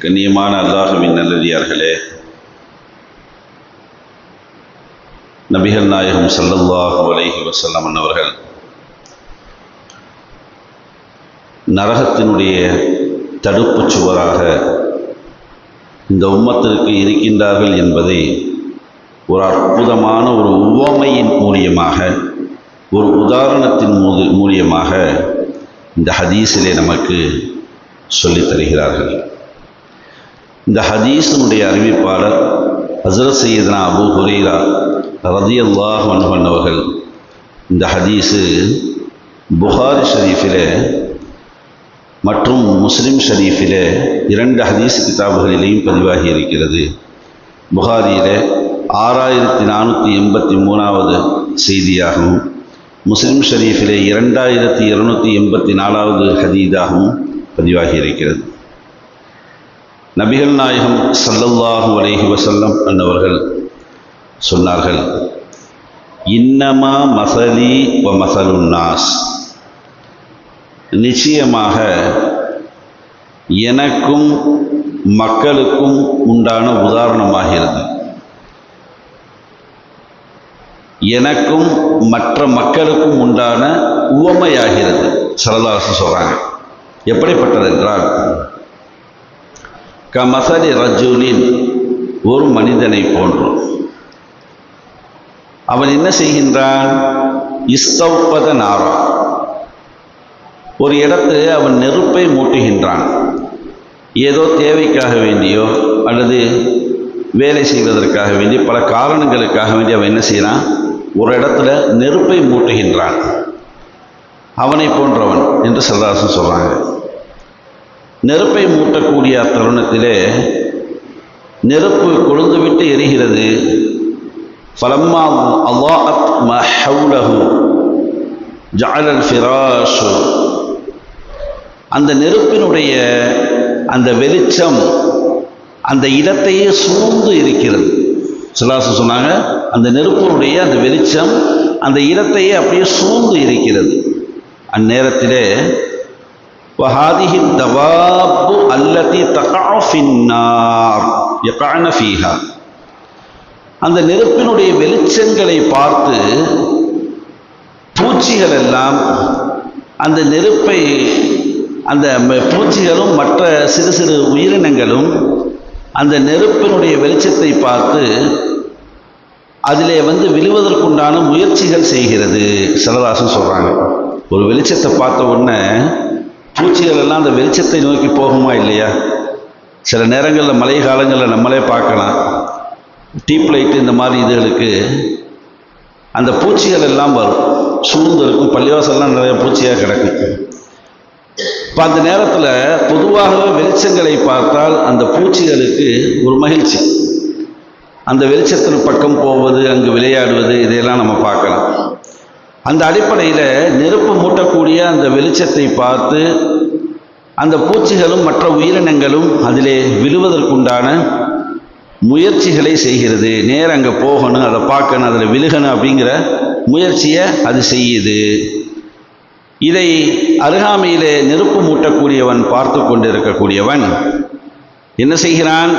கண்ணியமான அல்லாஹுவின் நல்லடியார்களே. நபிகள் நாயகம் சல்லல்லாஹு அலைஹி வசல்லம் அவர்கள் நரகத்தினுடைய தடுப்புச் சுவராக இந்த உம்மத்திற்கு இருக்கின்றார்கள் என்பதை ஒரு அற்புதமான ஒரு உவமையின் மூலியமாக ஒரு உதாரணத்தின் மூது மூலியமாக இந்த ஹதீஸிலே நமக்கு சொல்லித் தருகிறார்கள். இந்த ஹதீஸினுடைய அறிவிப்பாளர் ஹசரத் சையதனா அபு ஹுரீரா ரதி அல்லாஹ் அவர்கள் இந்த ஹதீஸு புகாரி ஷரீஃபிலே மற்றும் முஸ்லிம் ஷரீஃபிலே இரண்டு ஹதீஸ் கிதாபுகளிலேயும் பதிவாகி இருக்கிறது. புகாரியிலே ஆறாயிரத்தி நானூற்றி எண்பத்தி மூணாவது செய்தியாகவும் முஸ்லிம் ஷரீஃபிலே இரண்டாயிரத்தி இருநூற்றி எண்பத்தி நாலாவது ஹதீதாகவும் பதிவாகி இருக்கிறது. நபிகள் நாயகம் சல்லல்லாஹு அலைஹி வசல்லம் என்னவர்கள் சொன்னார்கள் இன்னமா மசலி வ மசலுன்னாஸ் நிச்சயமாக எனக்கும் மக்களுக்கும் உண்டான உதாரணமாகிறது எனக்கும் மற்ற மக்களுக்கும் உண்டான உவமையாகிறது சரதாசு சொல்கிறாங்க எப்படிப்பட்டது என்றால் கமசலி ரஜூனின் ஒரு மனிதனை போன்றோம். அவன் என்ன செய்கின்றான்? இஸ்தௌப்பத நாரா. ஒரு இடத்து அவன் நெருப்பை மூட்டுகின்றான். ஏதோ தேவைக்காக வேண்டியோ அல்லது வேலை செய்வதற்காக வேண்டி பல காரணங்களுக்காக வேண்டி அவன் என்ன செய்கிறான் ஒரு இடத்துல நெருப்பை மூட்டுகின்றான். அவனை போன்றவன் என்று சரதாசன் சொல்கிறாங்க நெருப்பை மூட்டக்கூடிய அத்தருணத்திலே நெருப்பு கொழுந்துவிட்டு எரிகிறது. ஃபலம்மா அவாத் மஹவுலஹு ஜாலல் ஃபிராஷு. அந்த நெருப்பினுடைய அந்த வெளிச்சம் அந்த இடத்தையே சூழ்ந்து இருக்கிறது. சிலாசு சொன்னாங்க அந்த நெருப்பினுடைய அந்த வெளிச்சம் அந்த இடத்தையே அப்படியே சூழ்ந்து இருக்கிறது. அந்நேரத்திலே وهذه الدواب التي تقع في النار يقعن فيها அந்த நெருப்பினுடைய வெளிச்சங்களை பார்த்து பூச்சிகள் எல்லாம் அந்த நெருப்பை அந்த பூச்சிகளும் மற்ற சிறு சிறு உயிரினங்களும் அந்த நெருப்பினுடைய வெளிச்சத்தை பார்த்து அதிலே வந்து விழுவதற்குண்டான முயற்சிகள் செய்கிறது சிலதாசன் சொல்கிறாங்க ஒரு வெளிச்சத்தை பார்த்த உடனே பூச்சிகள் எல்லாம் அந்த வெளிச்சத்தை நோக்கி போகுமா இல்லையா? சில நேரங்களில் மழை காலங்களில் நம்மளே பார்க்கலாம். டீப் லைட்டு இந்த மாதிரி இதுகளுக்கு அந்த பூச்சிகள் எல்லாம் வரும். சூழ்ந்து இருக்கும். பள்ளிவாசல்லாம் நிறைய பூச்சியாக கிடக்கும். இப்போ அந்த நேரத்தில் பொதுவாகவே வெளிச்சங்களை பார்த்தால் அந்த பூச்சிகளுக்கு ஒரு மகிழ்ச்சி. அந்த வெளிச்சத்தின் பக்கம் போவது அங்கு விளையாடுவது இதையெல்லாம் நம்ம பார்க்கலாம். அந்த அடிப்படையில் நெருப்பு மூட்டக்கூடிய அந்த வெளிச்சத்தை பார்த்து அந்த பூச்சிகளும் மற்ற உயிரினங்களும் அதிலே விழுவதற்குண்டான முயற்சிகளை செய்கிறது. நேரம் அங்கே போகணும் அதை பார்க்கணும் அதில் விழுகணும் அப்படிங்கிற முயற்சியை அது செய்யுது. இதை அருகாமையிலே நெருப்பு மூட்டக்கூடியவன் பார்த்து கொண்டிருக்கக்கூடியவன் என்ன செய்கிறான்?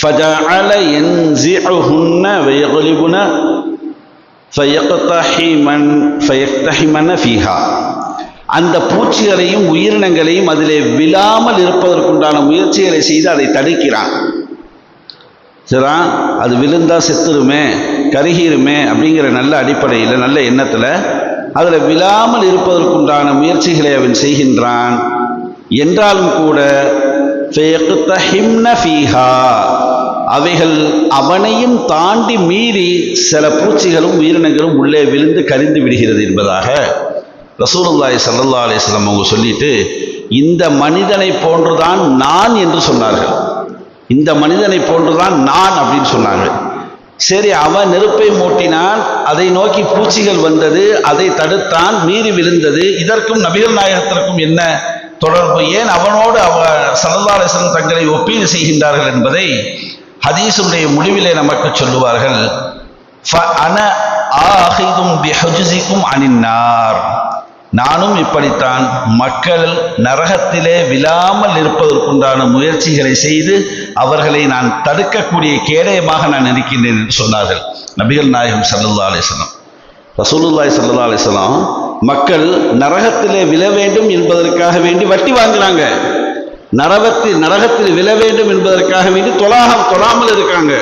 ஃபஜஅல யன்ஸிஉஹுன்ன வயகுலிபுன ஃபயக்தஹிமன் ஃபயக்தஹிமன ஃபீஹா. அந்த பூச்சிகளையும் உயிரினங்களையும் அதிலே விழாமல் இருப்பதற்குண்டான முயற்சிகளை செய்து அதை தடுக்கிறான். சரிதா அது விழுந்தால் செத்துருமே கருகிருமே அப்படிங்கிற நல்ல அடிப்படையில் நல்ல எண்ணத்தில் அதில் விழாமல் இருப்பதற்குண்டான முயற்சிகளை அவன் செய்கின்றான். என்றாலும் கூட ஃபீஹா. அவைகள் அவனையும் தாண்டி மீறி சில பூச்சிகளும் உயிரினங்களும் உள்ளே விழுந்து கரிந்து விடுகிறது என்பதாக ரசூலுல்லாய் சல்லா அலிஸ்லாம் அவங்க சொல்லிட்டு இந்த மனிதனை போன்றுதான் நான் என்று சொன்னார்கள். இந்த மனிதனை போன்றுதான் நான் அப்படின்னு சொன்னாங்க சரி அவன் நெருப்பை மூட்டினான் அதை நோக்கி பூச்சிகள் வந்தது அதை தடுத்தான் மீறி விழுந்தது. இதற்கும் நபிகள் நாயகத்திற்கும் என்ன தொடர்பு? ஏன் அவனோடு அவ சரதாரசன் தங்களை ஒப்பீடு செய்கின்றார்கள் என்பதை ஹதீஸுடைய முடிவிலே நமக்கு சொல்லுவார்கள் அன அனின்னார். நானும் இப்படித்தான் மக்கள் நரகத்திலே விழாமல் இருப்பதற்குண்டான முயற்சிகளை செய்து அவர்களை நான் தடுக்கக்கூடிய கேடயமாக நான் இருக்கின்றேன் என்று சொன்னார்கள் நபிகள் நாயகம் சல்லா அலிஸ்லாம் ரசூலுல்லாய் சல்லா அலிஸ்லாம் மக்கள் நரகத்திலே விழ வேண்டும் என்பதற்காக வேண்டி வட்டி வாங்குறாங்க நரகத்தில் நரகத்தில் விழ வேண்டும் என்பதற்காக வேண்டி தொலாகம் தொழாமல் இருக்காங்க.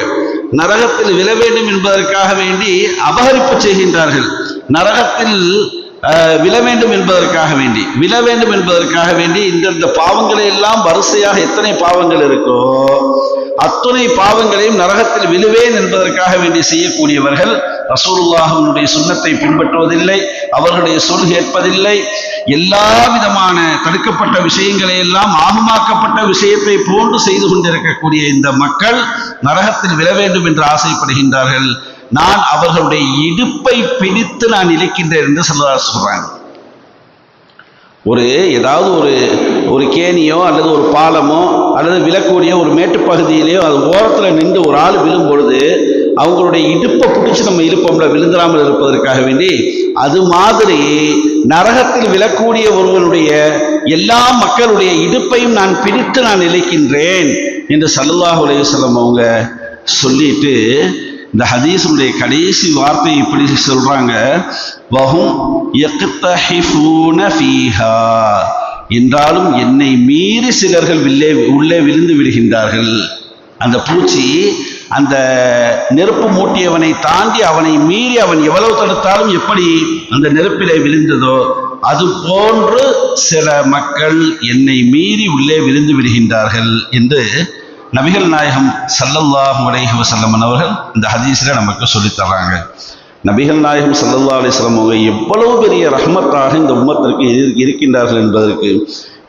நரகத்தில் விழ வேண்டும் என்பதற்காக வேண்டி அபகரிப்பு செய்கின்றார்கள். நரகத்தில் அஹ், விழ வேண்டும் என்பதற்காக வேண்டி விழ வேண்டும் என்பதற்காக வேண்டி இந்தந்த பாவங்களை எல்லாம் வரிசையாக எத்தனை பாவங்கள் இருக்கோ அத்துணை பாவங்களையும் நரகத்தில் விழுவேன் என்பதற்காக வேண்டி செய்யக்கூடியவர்கள் ரசூலுல்லாஹனுடைய சுண்ணத்தை பின்பற்றுவதில்லை அவர்களுடைய சொல் கேட்பதில்லை. எல்லா விதமான தடுக்கப்பட்ட விஷயங்களை எல்லாம் ஆகமாக்கப்பட்ட விஷயத்தை போன்று செய்து கொண்டிருக்கக்கூடிய இந்த மக்கள் நரகத்தில் விழ வேண்டும் என்று ஆசைப்படுகின்றார்கள். நான் அவர்களுடைய இடுப்பை பிடித்து நான் இழைக்கின்றேன் என்று சொல்ல சொல்றாங்க. ஒரு ஏதாவது ஒரு ஒரு கேணியோ அல்லது ஒரு பாலமோ அல்லது விழக்கூடிய ஒரு மேட்டுப்பகுதியிலேயோ அது ஓரத்தில் நின்று ஒரு ஆள் விழும் பொழுது அவங்களுடைய இடுப்பை பிடிச்சி நம்ம இருப்போம்ல விழுந்துடாமல் இருப்பதற்காக வேண்டி அது மாதிரி நரகத்தில் விழக்கூடிய ஒருவனுடைய எல்லா மக்களுடைய இடுப்பையும் நான் பிடித்து நான் இழைக்கின்றேன் என்று சல்லாஹ் உலகம் அவங்க சொல்லிட்டு இந்த ஹதீஸுடைய கடைசி வார்த்தை இப்படி சொல்றாங்க. வஹும் ஃபீஹா. என்றாலும் என்னை மீறி சிலர்கள் வில்லே உள்ளே விழுந்து விடுகின்றார்கள். அந்த பூச்சி அந்த நெருப்பு மூட்டியவனை தாண்டி அவனை மீறி அவன் எவ்வளவு தடுத்தாலும் எப்படி அந்த நெருப்பிலே விழுந்ததோ அது போன்று சில மக்கள் என்னை மீறி உள்ளே விழுந்து விடுகின்றார்கள் என்று நபிகள் நாயகம் ஸல்லல்லாஹு அலைஹி வசல்லமன் அவர்கள் இந்த ஹதீஸில் நமக்கு சொல்லித்தர்றாங்க நபிகள் நாயகம் சல்லல்லா அலைஹி அவங்க எவ்வளவு பெரிய ரஹ்மத்தாக இந்த உம்மத்திற்கு இரு- இருக்கின்றார்கள் என்பதற்கு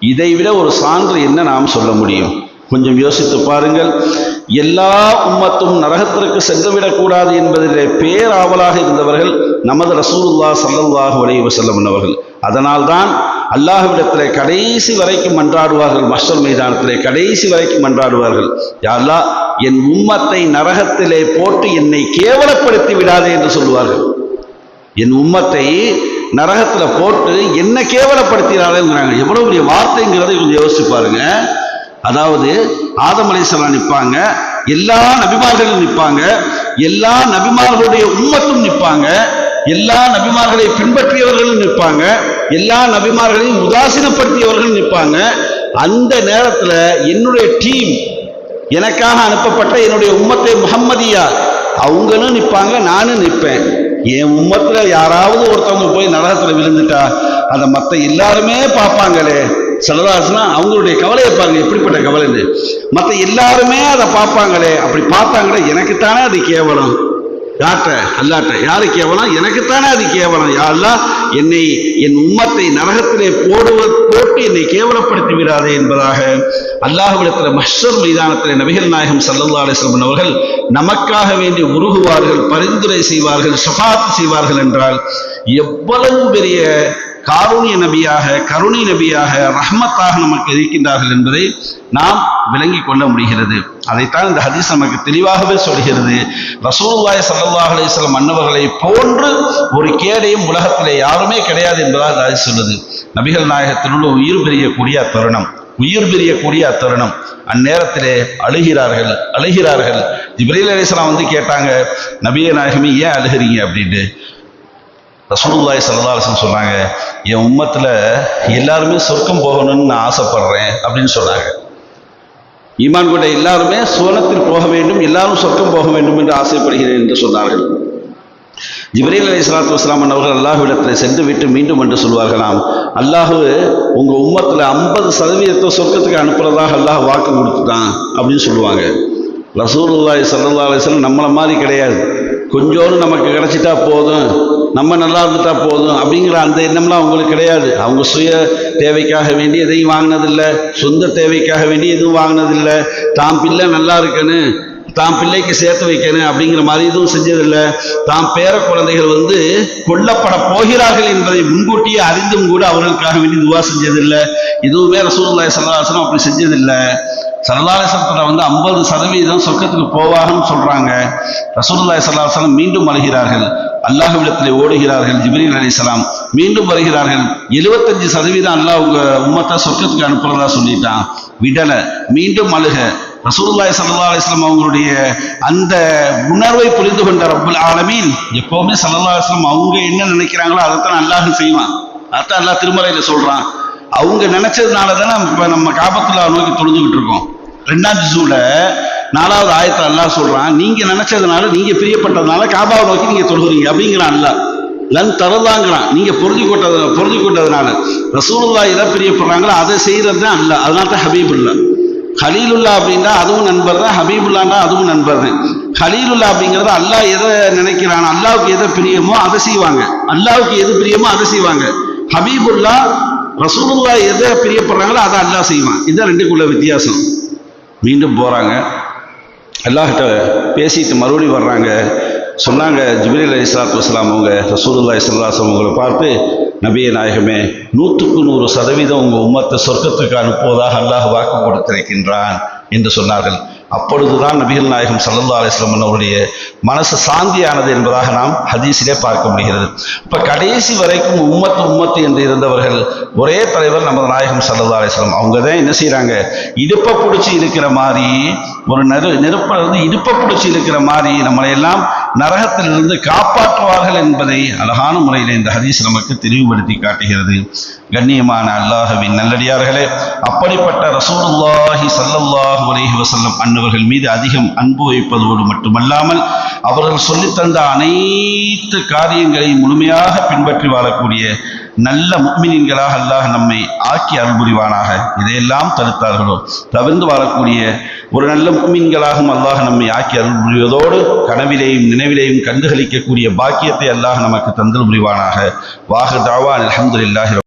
இதைவிட ஒரு சான்று என்ன நாம் சொல்ல முடியும்? கொஞ்சம் யோசித்து பாருங்கள். எல்லா உம்மத்தும் நரகத்திற்கு சென்றுவிடக்கூடாது என்பதிலே பேராவலாக இருந்தவர்கள் நமது ரசூலுல்லாஹ் ஸல்லல்லாஹு அலைஹி செல்லம் அவர்கள். அதனால்தான் அல்லாஹ்விடத்திலே கடைசி வரைக்கும் மன்றாடுவார்கள் மஸ்டர் மைதானத்திலே கடைசி வரைக்கும் மன்றாடுவார்கள். யா அல்லாஹ் என் உம்மத்தை நரகத்திலே போட்டு என்னை கேவலப்படுத்தி விடாதே என்று சொல்லுவார்கள். என் உம்மத்தை நரகத்தில் போட்டு என்ன கேவலப்படுத்தினாலேங்கிறாங்க எவ்வளவு பெரிய வார்த்தைங்கிறதை கொஞ்சம் யோசிச்சு பாருங்கள் அதாவது ஆதம் அலைஹிஸ்ஸலாம் நிற்பாங்க எல்லா நபிமார்களும் நிற்பாங்க எல்லா நபிமார்களுடைய உம்மத்தும் நிற்பாங்க எல்லா நபிமார்களை பின்பற்றியவர்களும் நிற்பாங்க எல்லா நபிமார்களையும் உதாசீனப்படுத்தியவர்களும் நிற்பாங்க. அந்த நேரத்தில் என்னுடைய டீம் எனக்காக அனுப்பப்பட்ட என்னுடைய உம்மத்தை முகம்மதியா அவங்களும் நிற்பாங்க நானும் நிற்பேன். என் உம்மத்தில் யாராவது ஒருத்தவங்க போய் நரகத்துல விழுந்துட்டா அதை மற்ற எல்லாருமே பார்ப்பாங்களே. செலதாசனா அவங்களுடைய கவலையை பாருங்க எப்படிப்பட்ட கவலைன்னு மற்ற எல்லாருமே அதை பார்ப்பாங்களே அப்படி பார்த்தாங்களே எனக்குத்தானே அது கேவலம். யார்கிட்ட அல்லாட்ட யாரு கேவலம்? எனக்குத்தானே அது கேவலம். யாரெல்லாம் என்னை என் உம்மத்தை நரகத்திலே போடுவ போட்டு என்னை கேவலப்படுத்தி விடாதே என்பதாக. அல்லாஹுவிடத்தில் மஷர் மைதானத்திலே நபிகள் நாயகம் சல்லல்லா அலைஹி அவர்கள் நமக்காக வேண்டி உருகுவார்கள் பரிந்துரை செய்வார்கள் ஷஃபாத் செய்வார்கள் என்றால் எவ்வளவு பெரிய காருண்ய நபியாக கருணை நபியாக ரஹ்மத்தாக நமக்கு இருக்கின்றார்கள் என்பதை நாம் விளங்கிக் கொள்ள முடிகிறது. அதைத்தான் இந்த ஹதீஸ் நமக்கு தெளிவாகவே சொல்கிறது. ரசூலுல்லாஹி சல்லாஹ் அலைஹி மன்னவர்களை போன்று ஒரு கேடையும் உலகத்திலே யாருமே கிடையாது என்பதாக அது சொல்லுது. நபிகள் நாயகத்தினுள்ள உயிர் பிரியக்கூடிய அத்தருணம் உயிர் பிரியக்கூடிய அத்தருணம் அந்நேரத்திலே அழுகிறார்கள் அழுகிறார்கள். இப்ரீல் அலிஸ்லாம் வந்து கேட்டாங்க நபிய நாயகமே ஏன் அழுகிறீங்க? அப்படின்ட்டு. ரசூலுல்லாய் ஸல்லல்லாஹு சொன்னாங்க என் உம்மத்தில் எல்லாருமே சொர்க்கம் போகணும்னு நான் ஆசைப்படுறேன் அப்படின்னு சொன்னாங்க. ஈமான் கொண்ட எல்லாருமே சுவனத்தில் போக வேண்டும் எல்லாரும் சொர்க்கம் போக வேண்டும் என்று ஆசைப்படுகிறேன் என்று சொன்னார்கள். ஜிப்ரீல் அலி சலாத்து வஸ்லாமன் அவர்கள் அல்லாஹுவிடத்தில் சென்று விட்டு மீண்டும் என்று சொல்வார்களாம் அல்லாஹ் உங்கள் உம்மத்தில் ஐம்பது சதவீதத்தை சொர்க்கத்துக்கு அனுப்புறதாக அல்லாஹ் வாக்கு கொடுத்துட்டான் அப்படின்னு சொல்லுவாங்க. ரசூலுல்லாஹி ஸல்லல்லாஹு அலைஹி நம்மளை மாதிரி கிடையாது. கொஞ்சோண்டு நமக்கு கிடைச்சிட்டா போதும் நம்ம நல்லா இருந்துட்டா போதும் அப்படிங்கிற அந்த எண்ணம்லாம் அவங்களுக்கு கிடையாது. அவங்க சுய தேவைக்காக வேண்டி எதையும் வாங்கினதில்லை சொந்த தேவைக்காக வேண்டி எதுவும் வாங்கினதில்லை. தான் பிள்ளை நல்லா இருக்கணும் தான் பிள்ளைக்கு சேர்த்து வைக்கணும் அப்படிங்கிற மாதிரி எதுவும் செஞ்சதில்லை. தாம் பேர குழந்தைகள் வந்து கொல்லப்பட போகிறார்கள் என்பதை முன்கூட்டியே அறிந்தும் கூட அவர்களுக்காக வேண்டி துவா செஞ்சதில்லை. எதுவுமே ரசூல்லாய் சல்லாசனம் அப்படி செஞ்சதில்லை. சரதாரசத்தில் வந்து ஐம்பது சதவீதம் சொர்க்கத்துக்கு போவாகன்னு சொல்றாங்க. ரசூலுல்லாஹி ஸல்லல்லாஹு மீண்டும் அழுகிறார்கள் அல்லாஹ்விடத்திலே ஓடுகிறார்கள். ஜிப்ரீல் அலைஹிஸ்ஸலாம் மீண்டும் வருகிறார்கள். 75% சதவீதம் அல்லாஹ் உங்க உம்மத்தை சொர்க்கத்துக்கு அனுப்புறதா சொல்லிட்டான். விடல. மீண்டும் அழுக. ரசூலுல்லாஹி சல்லா அலிஸ்லாம் அவங்களுடைய அந்த உணர்வை புரிந்து கொண்ட ரப்பல் ஆலமீன் எப்பவுமே சல்லா அலிஸ்லாம் அவங்க என்ன நினைக்கிறாங்களோ அதைத்தான் அல்லாஹ் செய்வான். அதான் அல்லாஹ் திருமறையில சொல்றான். அவங்க நினைச்சதுனால தானே இப்ப நம்ம காபத்துல்லா நோக்கி தொழுதுகிட்டு இருக்கோம். ரெண்டாம் ஜூல நாலாவது ஆயத்துல அல்லாஹ் சொல்றான் நீங்க நினைச்சதுனால நீங்க பிரியப்பட்டதுனால காபாவை நோக்கி நீங்க தொழுகிறீங்க. அப்படிங்கிறான் அல்ல லன் தரதாங்கிறான். நீங்க பொருந்தி கொட்டது பொருந்தி கொட்டதுனால. ரசூலுல்லா எதை பிரியப்படுறாங்களோ அதை செய்யறது தான் அல்ல அதனால தான் ஹபீபுல்லா. ஹலீலுல்லா அப்படின்னா அதுவும் நண்பர் தான். ஹபீபுல்லான்னா அதுவும் நண்பர் தான். ஹலீலுல்லா அப்படிங்கிறது அல்லாஹ் எதை நினைக்கிறான் அல்லாவுக்கு எதை பிரியமோ அதை செய்வாங்க. அல்லாவுக்கு எது பிரியமோ அதை செய்வாங்க. ஹபீபுல்லா ரசூலுல்லா எதை பிரியப்படுறாங்களோ அதை அல்லா செய்வான். இதுதான் ரெண்டுக்குள்ள வித்தியாசம். மீண்டும் போகிறாங்க அல்லாஹிட்ட பேசிட்டு மறுபடியும் வர்றாங்க. சொன்னாங்க ஜிபிரில் அலி சலாத்து வஸ்லாம் அவங்க ரசூலுல்லா ஸல்லல்லாஹு உங்களை பார்த்து நபிய நாயகமே நூற்றுக்கு நூறு சதவீதம் உங்கள் உம்மத்தை சொர்க்கத்துக்கு அனுப்புவதாக அல்லாஹ் வாக்கு கொடுத்திருக்கின்றான் என்று சொன்னார்கள். அப்பொழுதுதான் நபிகள் நாயகம் சல்லா அலிஸ்லம் அவருடைய மனசு சாந்தியானது என்பதாக நாம் ஹதீஸிலே பார்க்க முடிகிறது. இப்ப கடைசி வரைக்கும் உம்மத்து உம்மத்து என்று இருந்தவர்கள் ஒரே தலைவர் நமது நாயகம் சல்லா அலிஸ்லம் அவங்க தான் என்ன செய்கிறாங்க இடுப்பை பிடிச்சி இருக்கிற மாதிரி ஒரு நெரு நெருப்பை வந்து இடுப்பை பிடிச்சி இருக்கிற மாதிரி நம்மளை எல்லாம் நரகத்திலிருந்து காப்பாற்றுவார்கள் என்பதை அழகான முறையில் இந்த ஹதீஸ் நமக்கு தெளிவுபடுத்தி காட்டுகிறது. கண்ணியமான அல்லாஹவின் நல்லடியார்களே அப்படிப்பட்ட ரசூலுல்லாஹி சல்லல்லாஹு அலஹி வசல்லம் அன்னவர்கள் மீது அதிகம் அன்பு வைப்பதோடு மட்டுமல்லாமல் அவர்கள் சொல்லித்தந்த அனைத்து காரியங்களையும் முழுமையாக பின்பற்றி வாழக்கூடிய நல்ல முக்மினின்களாக அல்லாஹ் நம்மை ஆக்கி அருள் புரிவானாக இதையெல்லாம் தடுத்தார்களோ? தவிர்ந்து வாழக்கூடிய ஒரு நல்ல முக்மின்களாகவும் அல்லாஹ் நம்மை ஆக்கி அருள் புரிவதோடு கனவிலேயும் நினைவிலேயும் கண்டுகளிக்கக்கூடிய பாக்கியத்தை அல்லாஹ் நமக்கு தந்தல் புரிவானாக. வாஹு தாவான் அல்ஹம்துலில்லாஹி